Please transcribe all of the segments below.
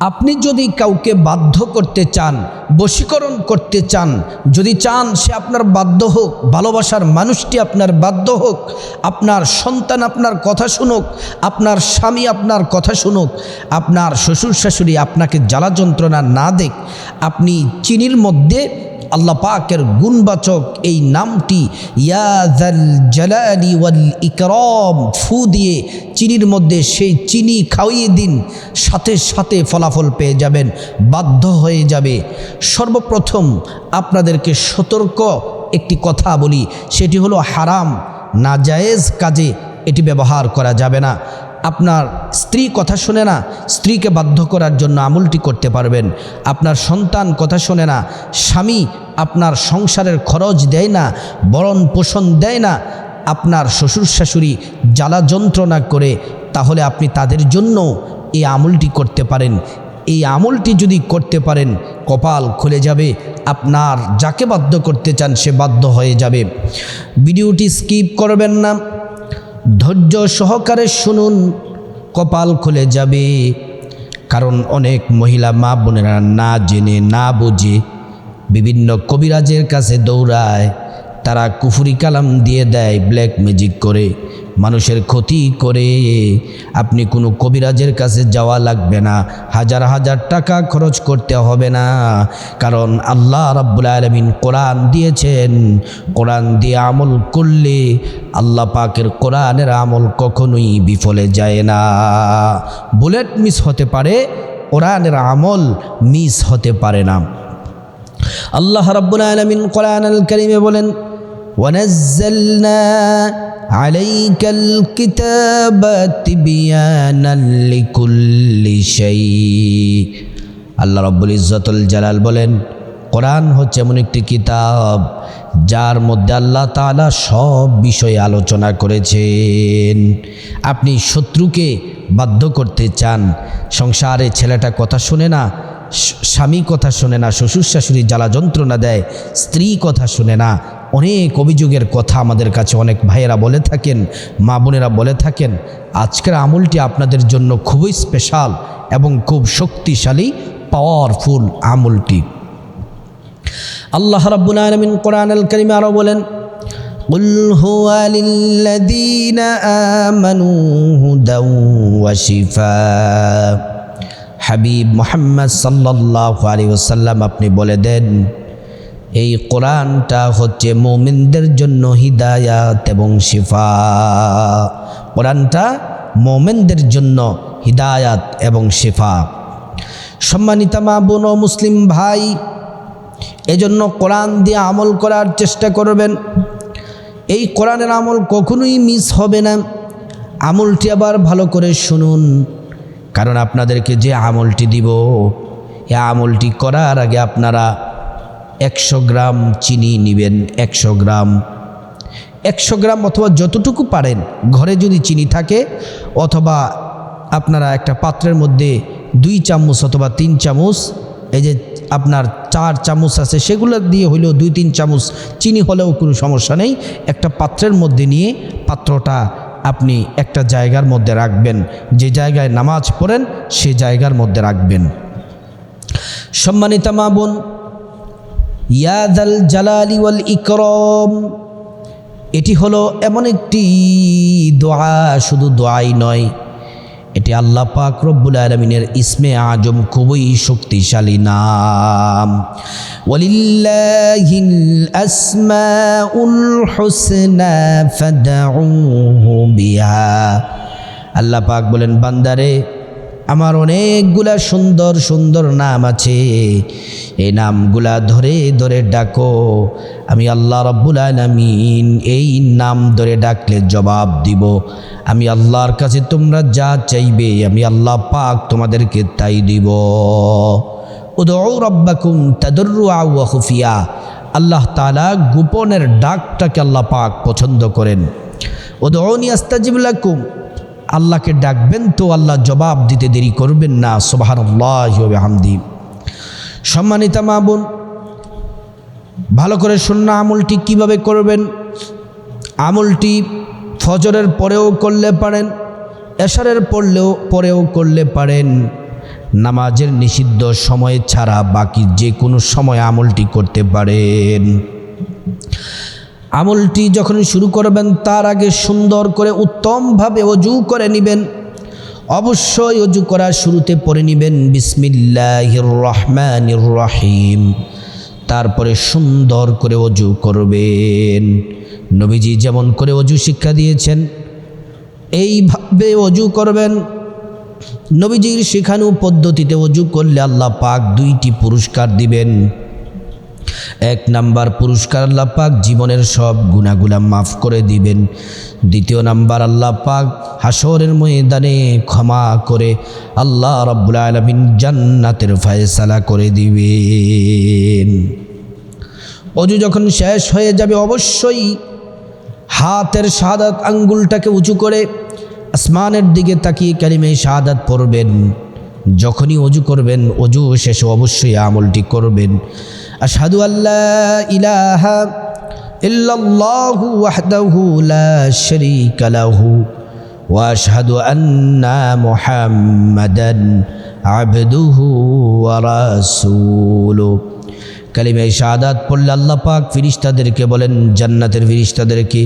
আপনি যদি কাউকে বাধ্য করতে চান, বশীকরণ করতে চান, যদি চান সে আপনার বাধ্য হোক, ভালোবাসার মানুষটি আপনার বাধ্য হোক, আপনার সন্তান আপনার কথা শুনুক, আপনার স্বামী আপনার কথা শুনুক, আপনার শ্বশুর শাশুড়ি আপনাকে জ্বালা যন্ত্রণা না দেখ, আপনি চিনির মধ্যে আল্লাহ পাকের গুণবাচক এই নামটি ইয়াজাল জালালি ওয়াল ইকরম ফু দিয়ে চিনির মধ্যে সেই চিনি খাওয়িয়ে দিন, সাথে সাথে ফলাফল পেয়ে যাবেন, বাধ্য হয়ে যাবে। সর্বপ্রথম আপনাদেরকে সতর্ক একটি কথা বলি, সেটি হলো হারাম, নাজায়েজ কাজে এটি ব্যবহার করা যাবে না। আপনার স্ত্রী কথা শোনে না, স্ত্রীকে বাধ্য করার জন্য আমলটি করতে পারবেন। আপনার সন্তান কথা শোনে না, স্বামী আপনার সংসারের খরচ দেয় না, বরণ পোষণ দেয় না, আপনার শ্বশুর শাশুড়ি জ্বালা যন্ত্রণা করে, তাহলে আপনি তাদের জন্য এই আমলটি করতে পারেন। এই আমলটি যদি করতে পারেন, কপাল খুলে যাবে, আপনার যাকে বাধ্য করতে চান সে বাধ্য হয়ে যাবে। ভিডিওটি স্কিপ করবেন না। ধৈর্য সহকারে শুনুন, কপাল খুলে যাবে। কারণ অনেক মহিলা মা বোনেরা না জেনে, না বুঝে বিভিন্ন কবিরাজের কাছে দৌড়ায়। তারা কুফুরি কালাম দিয়ে দেয় ব্ল্যাক ম্যাজিক করে। মানুষের ক্ষতি করে। আপনি কোনো কবিরাজের কাছে যাওয়া লাগবে না। হাজার হাজার টাকা খরচ করতে হবে না। কারণ আল্লাহ রাব্বুল আলমিন কোরআন দিয়েছেন। কোরআন দিয়ে আমল করলে আল্লাহ পাকের কোরআনের আমল কখনোই বিফলে যায় না। বুলেট মিস হতে পারে, কোরআনের আমল মিস হতে পারে না। আল্লাহ রাব্বুল আলামিন কোরআন আল করিমে বলেন ونزلنا عليك الكتاب تبيانا لكل شيء আল্লাহ রব্বুল ইজ্জতুল জালাল বলেন কোরআন হচ্ছে এমন একটি কিতাব যার মধ্যে আল্লাহ তাআলা সব বিষয়ে আলোচনা করেছেন আপনি শত্রুকে বাধ্য করতে চান সংসারে ছেলেটা কথা শুনে না স্বামী কথা শোনে না শ্বশুর শাশুড়ি জ্বালা যন্ত্রণা দেয় স্ত্রী কথা শুনে না অনেক অভিযোগের কথা আমাদের কাছে অনেক ভাইয়েরা বলে থাকেন মা বোনেরা বলে থাকেন আজকের আমলটি আপনাদের জন্য খুবই স্পেশাল এবং খুব শক্তিশালী পাওয়ারফুল আমলটি আল্লাহ রাব্বুল আলামিন কোরআন আল কারিমে আরও বলেন قل هو للذين آمنوا هدى وشفاء হাবিব মোহাম্মদ সাল্লাহ আলী ওসাল্লাম আপনি বলে দেন এই কোরআনটা হচ্ছে মোমিনদের জন্য হিদায়াত এবং শিফা। কোরআনটা মোমেনদের জন্য হিদায়াত এবং শিফা। সম্মানিতা মা বোন ও মুসলিম ভাই, এজন্য কোরআন দিয়ে আমল করার চেষ্টা করবেন। এই কোরআনের আমল কখনোই মিস হবে না। আমলটি আবার ভালো করে শুনুন। কারণ আপনাদেরকে যে আমলটি দিব, এ আমলটি করার আগে আপনারা একশো গ্রাম চিনি নেবেন, একশো গ্রাম। একশো গ্রাম অথবা যতটুকু পারেন, ঘরে যদি চিনি থাকে, অথবা আপনারা একটা পাত্রের মধ্যে দুই চামচ অথবা তিন চামচ, এই যে আপনার চার চামচ আছে, সেগুলো দিয়ে হইলেও দুই তিন চামচ চিনি হলেও কোনো সমস্যা নেই। একটা পাত্রের মধ্যে নিয়ে পাত্রটা আপনি একটা জায়গার মধ্যে রাখবেন। যে জায়গায় নামাজ পড়েন, সে জায়গার মধ্যে রাখবেন। সম্মানিতা মা বোন ইয়াদাল জালালি ওয়াল ইকরম। এটি হলো এমন একটি দোয়া, শুধু দোয়াই নয়, এটি আল্লাহ পাক রব্বুল আলমিনের ইসমে আজম খুবই শক্তিশালী নাম। ওয়ালিল্লাহিল আসমাউল হুসনা ফাদউহু বিহা। আল্লাহ পাক বলেন, বান্দারে আমার অনেকগুলা সুন্দর সুন্দর নাম আছে। এই নামগুলা ধরে ধরে ডাকো। আমি আল্লাহ রব্বুল আলমিন এই নাম ধরে ডাকলে জবাব দিব। আমি আল্লাহর কাছে তোমরা যা চাইবে, আমি আল্লাহ পাক তোমাদেরকে তাই দিব। উদৌ রব্বাকুম তাদর্রু আউয়া খুফিয়া। আল্লাহ তালা গোপনের ডাকটাকে আল্লাহ পাক পছন্দ করেন। উদৌনি আস্তাজিবুল্লাকুম আল্লাহকে ডাকবেন তো আল্লাহ জবাব দিতে দেরি করবেন না সোবাহান হামদি সম্মানিতা মা বোন, ভালো করে শূন্য আমলটি কীভাবে করবেন? আমলটি ফজরের পরেও করলে পারেন, এশারের পড়লেও, পরেও করলে পারেন। নামাজের নিষিদ্ধ সময় ছাড়া বাকি যে কোনো সময় আমলটি করতে পারেন। আমলটি যখন শুরু করবেন, তার আগে সুন্দর করে উত্তমভাবে অজু করে নেবেন। অবশ্যই অজু করার শুরুতে পড়ে নেবেন বিসমিল্লাহির রহমানির রহিম তারপরে সুন্দর করে অজু করবেন। নবীজি যেমন করে অজু শিক্ষা দিয়েছেন, এইভাবে অজু করবেন। নবীজির শেখানো পদ্ধতিতে অজু করলে আল্লাহ পাক দুইটি পুরস্কার দিবেন। এক নাম্বার পুরস্কার আল্লাহ পাক জীবনের সব গুণাগুলা মাফ করে দিবেন। দ্বিতীয় নাম্বার আল্লাহ পাক হাসরের ময়দানে ক্ষমা করে আল্লাহ রব্বুল আলমিন জান্নাতের ফায়সালা করে দিবেন। অজু যখন শেষ হয়ে যাবে, অবশ্যই হাতের শাহাদাত আঙ্গুলটাকে উঁচু করে আসমানের দিকে তাকিয়ে কালিমে শাহাদাত পড়বেন। যখনই অজু করবেন, অজু শেষে অবশ্যই আমলটি করবেন। আশহাদু আল্লাহ ইলাহা ইল্লাল্লাহু ওয়াহদাহু লা শারীকা লাহু ওয়া আশহাদু আন্না মুহাম্মাদান আবদুহু ওয়া রাসূলুহু। কালিমায় শাহাদাত পড়লে আল্লাহ পাক ফিরিস্তাদেরকে বলেন, জান্নাতের ফিরিস্তাদেরকে,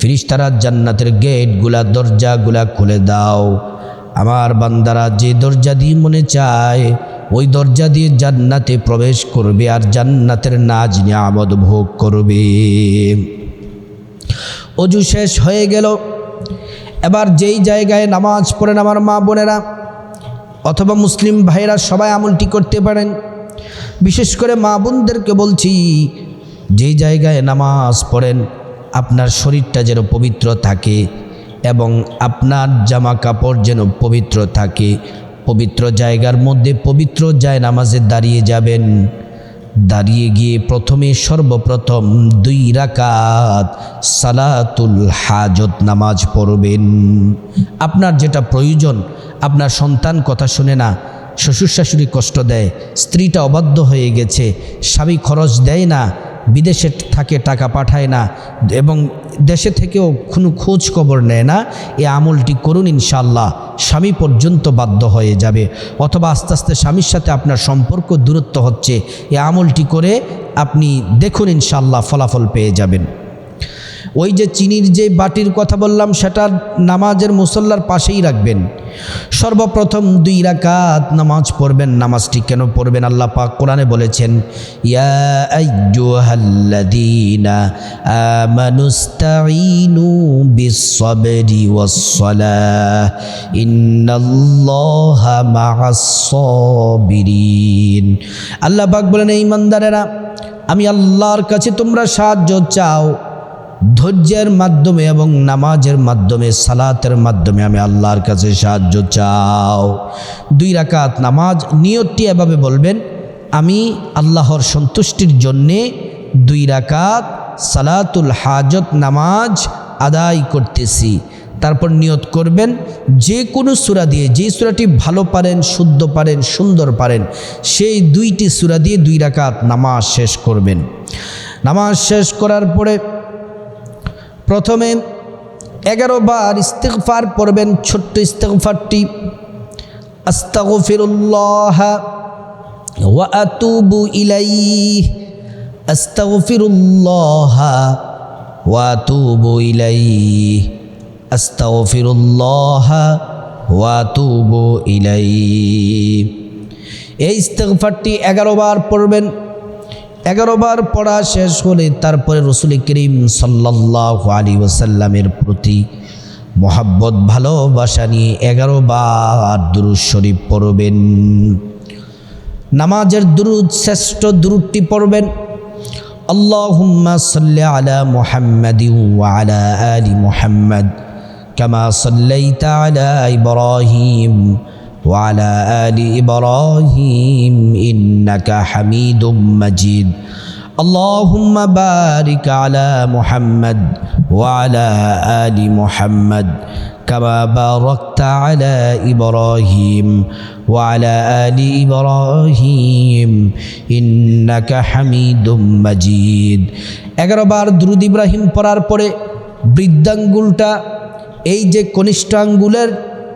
ফিরিস্তারা জান্নাতের গেটগুলা, দরজাগুলা খুলে দাও। আমার বান্দারা যে দরজা দিয়ে মনে চায় ওই দরজা দিয়ে জান্নাতে প্রবেশ করবে আর জান্নাতের নাজ নিয়ামত ভোগ করবে। অজু শেষ হয়ে গেল। এবার যেই জায়গায় নামাজ পড়েন আমার মা বোনেরা, অথবা মুসলিম ভাইরা সবাই আমলটি করতে পারেন। বিশেষ করে মা বোনদেরকে বলছি, যেই জায়গায় নামাজ পড়েন, আপনার শরীরটা যেন পবিত্র থাকে এবং আপনার জামা কাপড় যেন পবিত্র থাকে পবিত্র জায়গার মধ্যে পবিত্র যায় নামাজে দাঁড়িয়ে যাবেন। দাঁড়িয়ে গিয়ে প্রথমে সর্বপ্রথম দুই রাকাত সালাতুল হাজত নামাজ পড়বেন। আপনার যেটা প্রয়োজন, আপনার সন্তান কথা শুনে না শ্বশুর শাশুড়ি কষ্ট দেয়, স্ত্রীটা অবাধ্য হয়ে গেছে, স্বামী খরচ দেয় না বিদেশে থাকে, টাকা পাঠায় না এবং দেশে থেকেও কোনো খোঁজ খবর নেয় না, এ আমলটি করুন ইনশাল্লাহ স্বামী পর্যন্ত বাধ্য হয়ে যাবে। অথবা আস্তে আস্তে স্বামীর সাথে আপনার সম্পর্ক দূরত্ব হচ্ছে, এ আমলটি করে আপনি দেখুন ইনশাল্লাহ ফলাফল পেয়ে যাবেন। ওই যে চিনির যে বাটির কথা বললাম, সেটা নামাজের মুসল্লার পাশেই রাখবেন। সর্বপ্রথম দুই রাকাত নামাজ পড়বেন। নামাজটি কেন পড়বেন? আল্লাহ পাক কোরআনে বলেছেন আল্লাহ পাক বলেন, এই ইমানদারেরা, আমি আল্লাহর কাছে তোমরা সাহায্য চাও। ধৈর্যের মাধ্যমে এবং নামাজের মাধ্যমে, সালাতের মাধ্যমে আমি আল্লাহর কাছে সাহায্য চাও। দুই রাকাত নামাজ নিয়তটি এভাবে বলবেন, আমি আল্লাহর সন্তুষ্টির জন্যে দুই রাকাত সালাতুল হাজত নামাজ আদায় করতেছি। তারপর নিয়ত করবেন, যে কোনো সুরা দিয়ে, যে সুরাটি ভালো পারেন, শুদ্ধ পারেন, সুন্দর পারেন, সেই দুইটি সুরা দিয়ে দুই রাকাত নামাজ শেষ করবেন। নামাজ শেষ করার পরে প্রথমে এগারো বার ইস্তেকফার পড়বেন, ছোট্ট ইস্তেকফারটি আস্তাগফিরুল্লাহ ওয়া আতুবু ইলাইহ। আস্তাগফিরুল্লাহ ওয়া আতুবু ইলাইহ। আস্তাগফিরুল্লাহ ওয়া আতুবু ইলাইহ। এই ইস্তেগফারটি এগারো বার পড়বেন এগারো বার পড়া শেষ হলে তারপরে রসুল করিম সাল্লাহ আলী ওসাল্লামের প্রতি মোহাব্বত, ভালোবাসা নিয়ে এগারো বার দুরুদ শরীফ পড়বেন। নামাজের দুরুদ, শ্রেষ্ঠ দুরুদটি পড়বেন। সাল্লি আলা মুহাম্মাদি ওয়া সাল্লাইতা আলা ইব্রাহিম। وعلى آل إبراهيم إنك حميد مجيد اللهم بارك على محمد وعلى آل محمد كما باركت على إبراهيم وعلى آل إبراهيم إنك حميد مجيد এগারো বার দ্রুদ ইব্রাহিম পড়ার পরে বৃদ্ধাঙ্গুলটা এই যে কনিষ্ঠ আঙ্গুলের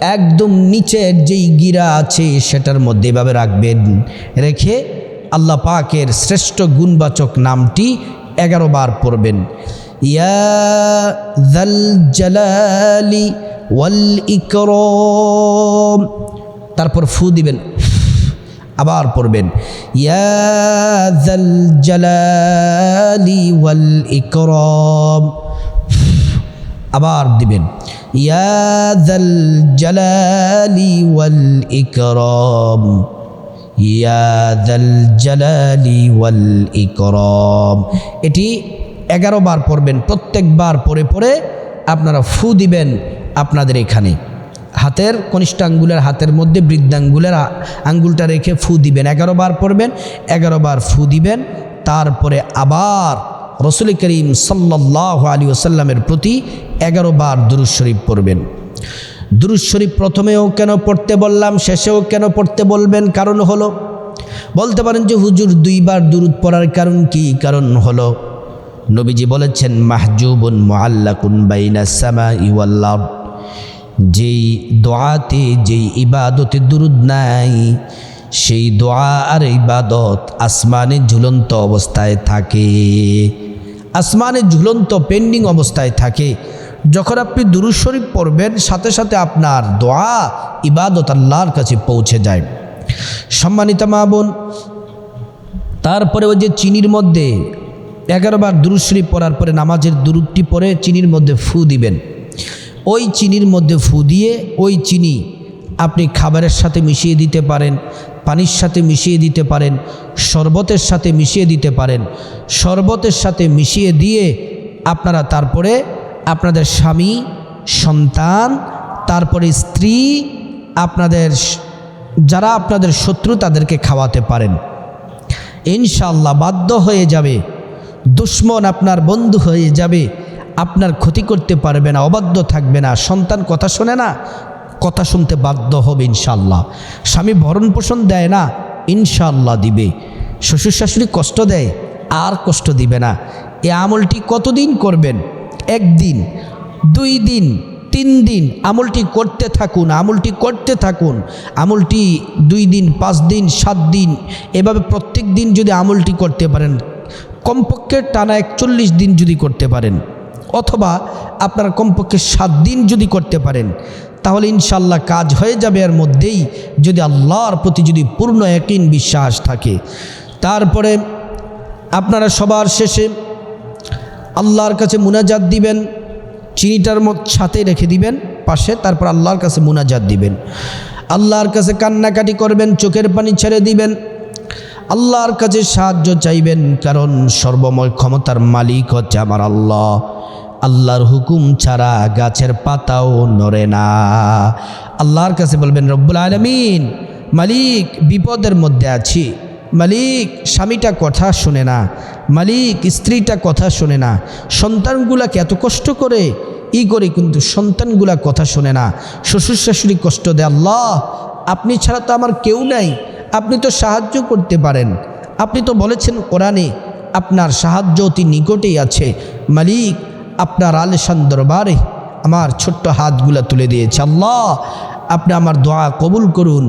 একদম নিচের যেই গিরা আছে সেটার মধ্যে এভাবে রাখবেন। রেখে আল্লাহ পাকের শ্রেষ্ঠ গুণবাচক নামটি এগারো বার পড়বেন। ওয়াল তারপর ফু দিবেন, আবার পড়বেন। ইয়া জাল জালালি ওয়াল ইকরম। আবার দিবেন, ইয়া জাল জালালি ওয়াল ইকরম, ইয়া জাল জালালি ওয়াল ইকরম। এটি এগারো বার পড়বেন প্রত্যেকবার পরে পরে আপনারা ফু দিবেন আপনাদের এখানে। হাতের কনিষ্ঠ আঙ্গুলের হাতের মধ্যে বৃদ্ধাঙ্গুলের আঙ্গুলটা রেখে ফু দিবেন, এগারো বার পড়বেন, এগারো বার ফু দিবেন, তারপরে আবার রসুল করিম সাল্লাহ আলী ওসাল্লামের প্রতি এগারো বার দুরুজ শরীফ পড়বেন। দুরুজ শরীফ প্রথমেও কেন পড়তে বললাম, শেষেও কেন পড়তে বলবেন? কারণ হলো, বলতে পারেন যে হুজুর দুইবার দুরুদ পড়ার কারণ কি? কারণ হলো, নবীজি বলেছেন, মাহজুবুন মোয়াল্লাকুন বাইনা সামা ইওয়াল্লাহ যেই দোয়াতে যেই ইবাদতে দুরুদ নাই, সেই দোয়া আর ইবাদত আসমানে ঝুলন্ত অবস্থায় থাকে। আসমানে ঝুলন্ত, পেন্ডিং অবস্থায় থাকে। যখন আপনি দুরুদ শরীফ পড়বেন, সাথে সাথে আপনার দোয়া ইবাদত আল্লাহর কাছে পৌঁছে যায়। সম্মানিত মা বোন, তারপরে ওই যে চিনির মধ্যে এগারোবার দুরুদ শরীফ পড়ার পরে নামাজের দুরুদটি পরে চিনির মধ্যে ফু দিবেন। ওই চিনির মধ্যে ফু দিয়ে ওই চিনি আপনি খাবারের সাথে মিশিয়ে দিতে পারেন, পানির সাথে মিশিয়ে দিতে পারেন, শরবতের সাথে মিশিয়ে দিতে পারেন। শরবতের সাথে মিশিয়ে দিয়ে আপনারা তারপরে আপনাদের স্বামী, সন্তান, তারপরে স্ত্রী, আপনাদের যারা আপনাদের শত্রু তাদেরকে খাওয়াতে পারেন। ইনশাল্লাহ বাধ্য হয়ে যাবে। দুশ্মন আপনার বন্ধু হয়ে যাবে। আপনার ক্ষতি করতে পারবে না, অবাধ্য থাকবে না। সন্তান কথা শোনে না, কথা শুনতে বাধ্য হবে ইনশাল্লাহ স্বামী ভরণ পোষণ দেয় না ইনশাল্লাহ দিবে। শ্বশুর শাশুড়ি কষ্ট দেয়, আর কষ্ট দিবে না। এ আমলটি কতদিন করবেন? একদিন, দুই দিন, তিন দিন আমলটি করতে থাকুন, আমলটি করতে থাকুন। আমলটি দুই দিন, পাঁচ দিন, সাত দিন, এভাবে প্রত্যেক দিন যদি আমলটি করতে পারেন, কমপক্ষে টানা একচল্লিশ দিন যদি করতে পারেন, অথবা আপনারা কমপক্ষে সাত দিন যদি করতে পারেন, তাহলে ইনশাল্লাহ কাজ হয়ে যাবে এর মধ্যেই যদি আল্লাহর প্রতি যদি পূর্ণ একই বিশ্বাস থাকে। তারপরে আপনারা সবার শেষে আল্লাহর কাছে মুনাজাত দিবেন, চিনিটার মত সাথে রেখে দিবেন, পাশে তারপর আল্লাহর কাছে মুনাজাত দিবেন। আল্লাহর কাছে কান্নাকাটি করবেন, চোখের পানি ছেড়ে দিবেন। আল্লাহর কাছে সাহায্য চাইবেন, কারণ সর্বময় ক্ষমতার মালিক হচ্ছে আমার আল্লাহ। আল্লাহর হুকুম ছাড়া গাছের পাতাও নড়ে না। আল্লাহর কাছে বলবেন, রব্বুল আলমিন, মালিক, বিপদের মধ্যে আছি। মালিক স্বামীটা কথা শোনে না, মালিক স্ত্রীটা কথা শোনে না সন্তানগুলাকে এত কষ্ট করে? ই করে কিন্তু সন্তানগুলা কথা শোনে না। শ্বশুর শাশুড়ি কষ্ট দেয়, আল্লাহ, আপনি ছাড়া তো আমার কেউ নাই, আপনি তো সাহায্য করতে পারেন। আপনি তো বলেছেন কোরআনে, আপনার সাহায্য অতি নিকটেই আছে। মালিক, আপনার আলেশান দরবারে আমার ছোট্ট হাতগুলা তুলে দিয়েছে। আল্লাহ আপনি আমার দোয়া কবুল করুন,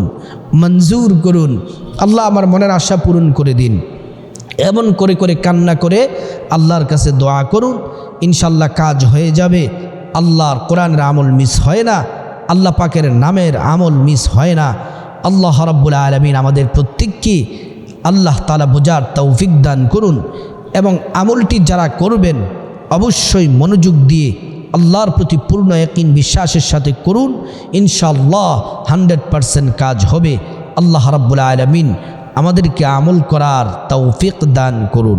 মঞ্জুর করুন, আল্লাহ আমার মনের আশা পূরণ করে দিন। এমন করে করে কান্না করে আল্লাহর কাছে দোয়া করুন ইনশাল্লাহ কাজ হয়ে যাবে। আল্লাহর কোরআনের আমল মিস হয় না, আল্লাহ পাকের নামের আমল মিস হয় না। আল্লাহ রব্বুল আলমিন আমাদের প্রত্যেককে আল্লাহ তালা বোঝার তৌফিক দান করুন এবং আমলটি যারা করবেন, অবশ্যই মনোযোগ দিয়ে আল্লাহর প্রতি পূর্ণ একই বিশ্বাসের সাথে করুন। ইনশাল্লাহ হান্ড্রেড পারসেন্ট কাজ হবে। আল্লাহ রাব্বুল আলমিন আমাদেরকে আমল করার তৌফিক দান করুন।